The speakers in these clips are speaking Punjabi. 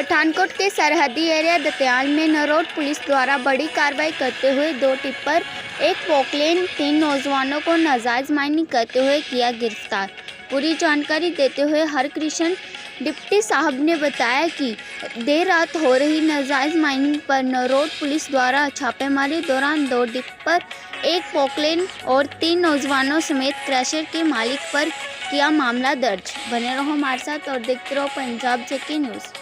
पठानकोट के सरहदी एरिया दतियाल में नरोट पुलिस द्वारा बड़ी कार्रवाई करते हुए दो टिप्पर, एक पोकलेन, तीन नौजवानों को नाजायज माइनिंग करते हुए किया गिरफ़्तार। पूरी जानकारी देते हुए हरकृष्ण डिप्टी साहब ने बताया कि देर रात हो रही नाजायज माइनिंग पर नरोट पुलिस द्वारा छापेमारी दौरान दो डिप्पर एक पोकलेन और तीन नौजवानों समेत क्रैशर के मालिक पर किया मामला दर्ज। बने रहो हमारे साथ और देखते रहो पंजाब जेके न्यूज़।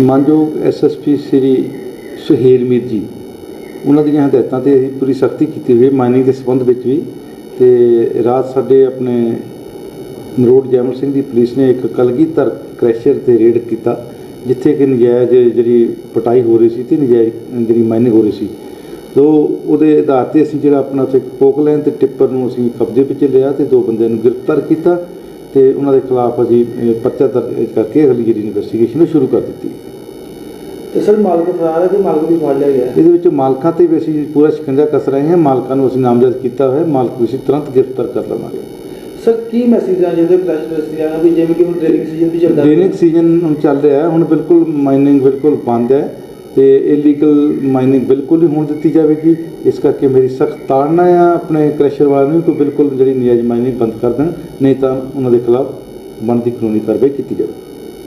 ਮਾਨਯੋਗ ਐਸਐਸਪੀ ਸ੍ਰੀ ਸੁਹੇਲ ਮੀਰ ਜੀ, ਉਹਨਾਂ ਦੀਆਂ ਹਦਾਇਤਾਂ ਤੇ ਅਸੀਂ ਪੂਰੀ ਸਖਤੀ ਕੀਤੀ ਹੋਈ ਹੈ ਮਾਈਨਿੰਗ ਦੇ ਸੰਬੰਧ ਵਿੱਚ ਵੀ ਤੇ ਰਾਤ ਸਾਡੇ ਆਪਣੇ ਨਰੋਡ ਜੈਮਲ ਸਿੰਘ ਦੀ ਪੁਲਿਸ ਨੇ ਇੱਕ ਕਲਗੀ ਧਰ ਕ੍ਰੈਸ਼ਰ ਤੇ ਰੇਡ ਕੀਤਾ, ਜਿੱਥੇ ਕਿ ਨਜਾਇਜ਼ ਜਿਹੜੀ ਪਟਾਈ ਹੋ ਰਹੀ ਸੀ ਤੇ ਨਜਾਇਜ਼ ਜਿਹੜੀ ਮਾਈਨਿੰਗ ਹੋ ਰਹੀ ਸੀ। ਤੋ ਉਹਦੇ ਆਧਾਰ ਤੇ ਅਸੀਂ ਜਿਹੜਾ ਆਪਣਾ ਉੱਥੇ ਪੋਕਲੈਨ ਤੇ ਟਿੱਪਰ ਨੂੰ ਅਸੀਂ ਕਬਜ਼ੇ ਵਿੱਚ ਲਿਆ ਤੇ ਦੋ ਬੰਦਿਆਂ ਨੂੰ ਗ੍ਰਿਫਤਾਰ ਕੀਤਾ। ਤੇ ਉਹਨਾਂ ਦੇ ਖਿਲਾਫ ਅਸੀਂ ਪਰਚਾ ਦਰਜ ਕਰਕੇ ਅਗਲੀ ਜਿਹੜੀ ਇਨਵੈਸਟੀਗੇਸ਼ਨ ਸ਼ੁਰੂ ਕਰ ਦਿੱਤੀ। ਤੇ ਸਰ ਮਾਲਕ ਫਰਾਰ ਹੈ ਕਿ ਮਾਲਕ ਵੀ ਫੜ ਲਿਆ ਗਿਆ? ਇਹਦੇ ਵਿੱਚ ਮਾਲਕਾਂ ਤੇ ਵੀ ਅਸੀਂ ਪੂਰਾ ਸ਼ਿਕੰਜਾ ਕਸ ਰਹੇ ਹਾਂ। ਮਾਲਕਾਂ ਨੂੰ ਅਸੀਂ ਨਾਮਜ਼ਦ ਕੀਤਾ ਹੋਇਆ। ਹੈ। ਮਾਲਕ ਨੂੰ ਅਸੀਂ ਤੁਰੰਤ ਗ੍ਰਿਫਤਾਰ ਕਰ ਲਵਾਂਗੇ। ਸਰ ਕੀ ਮੈਸੇਜ ਆ ਜਿਹਦੇ ਕ੍ਰੈਸ਼ ਇੰਡਸਟਰੀ ਆ ਵੀ ਜਿਵੇਂ ਕਿ ਹੁਣ ਡ੍ਰੇਨਿੰਗ ਸੀਜ਼ਨ ਵੀ ਚੱਲਦਾ ਡਰੇਨੇਜ ਸੀਜ਼ਨ ਹੁਣ ਚੱਲ ਰਿਹਾ ਹੈ। ਹੁਣ ਬਿਲਕੁਲ ਮਾਈਨਿੰਗ ਬਿਲਕੁਲ ਬੰਦ ਹੈ। ਤੇ ਇਲੀਗਲ ਮਾਈਨਿੰਗ ਬਿਲਕੁਲ ਹੀ ਹੋਣ ਦਿੱਤੀ ਜਾਵੇਗੀ। ਇਸ ਕਰਕੇ ਮੇਰੀ ਸਖਤ ਤਾੜਨਾ ਆ ਆਪਣੇ ਕ੍ਰੈਸ਼ਰ ਵਾਲਿਆਂ ਨੂੰ ਕਿ ਬਿਲਕੁਲ ਜਿਹੜੀ ਨਜਾਇਜ਼ ਮਾਈਨਿੰਗ ਬੰਦ ਕਰ ਦੇਣ, ਨਹੀਂ ਤਾਂ ਉਹਨਾਂ ਦੇ ਖਿਲਾਫ ਬਣਦੀ ਕਾਨੂੰਨੀ ਕਾਰਵਾਈ ਕੀਤੀ ਜਾਵੇ।